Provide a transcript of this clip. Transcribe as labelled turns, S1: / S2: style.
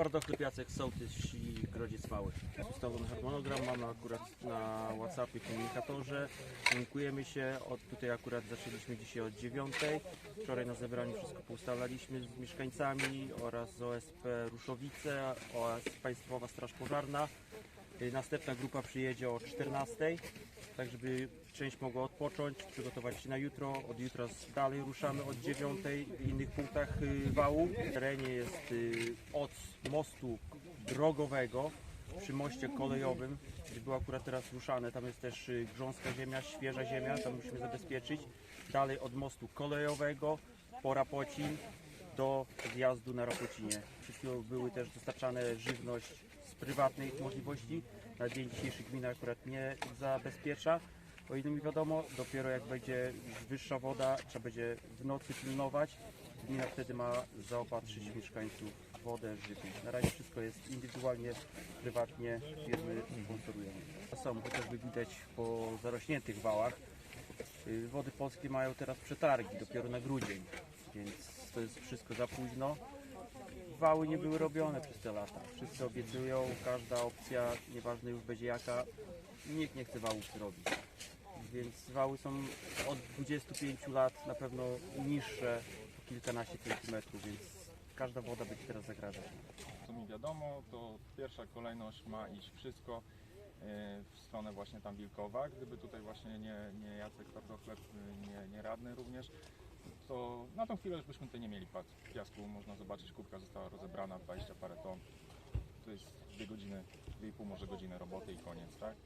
S1: Twardochleb Jacek Sołtys i Grodziec Mały. Ustalony harmonogram mamy akurat na Whatsappie komunikatorze. Komunikujemy się, od tutaj akurat zaczęliśmy dzisiaj od 9. Wczoraj na zebraniu wszystko poustalaliśmy z mieszkańcami oraz z OSP Ruszowice oraz Państwowa Straż Pożarna. Następna grupa przyjedzie o 14, tak żeby część mogła odpocząć, przygotować się na jutro. Od jutra dalej ruszamy od 9 w innych punktach y, wału. W terenie jest y, od mostu drogowego przy moście kolejowym, gdzie było akurat teraz ruszane. Tam jest też y, grząska ziemia, świeża ziemia, tam musimy zabezpieczyć. Dalej od mostu kolejowego po Rapocin do zjazdu na Rapocinie. Chwilą były też dostarczane żywność prywatnej możliwości. Na dzień dzisiejszy gmina akurat nie zabezpiecza. O ile mi wiadomo, dopiero jak będzie wyższa woda, trzeba będzie w nocy pilnować. Gmina wtedy ma zaopatrzyć mieszkańców w wodę, żywność. Na razie wszystko jest indywidualnie, prywatnie, firmy sponsorują. To chociażby widać po zarośniętych wałach. Y, Wody Polskie mają teraz przetargi dopiero na grudzień, więc to jest wszystko za późno. Wały nie były robione przez te lata. Wszyscy obiecują, każda opcja, nieważne już będzie jaka, nikt nie chce wałów zrobić. Więc wały są od 25 lat na pewno niższe, po kilkanaście centymetrów, więc każda woda będzie teraz zagrażać.
S2: co mi wiadomo, to pierwsza kolejność ma iść wszystko e, w stronę właśnie tam Wilkowa. Gdyby tutaj właśnie nie, nie Jacek Twardochleb, e, nie, nie radny również, to na tą chwilę już byśmy tutaj nie mieli piasku. Można zobaczyć, kubka została rozebrana, 20 parę ton. To jest dwie godziny, dwie i pół może godziny roboty i koniec, tak?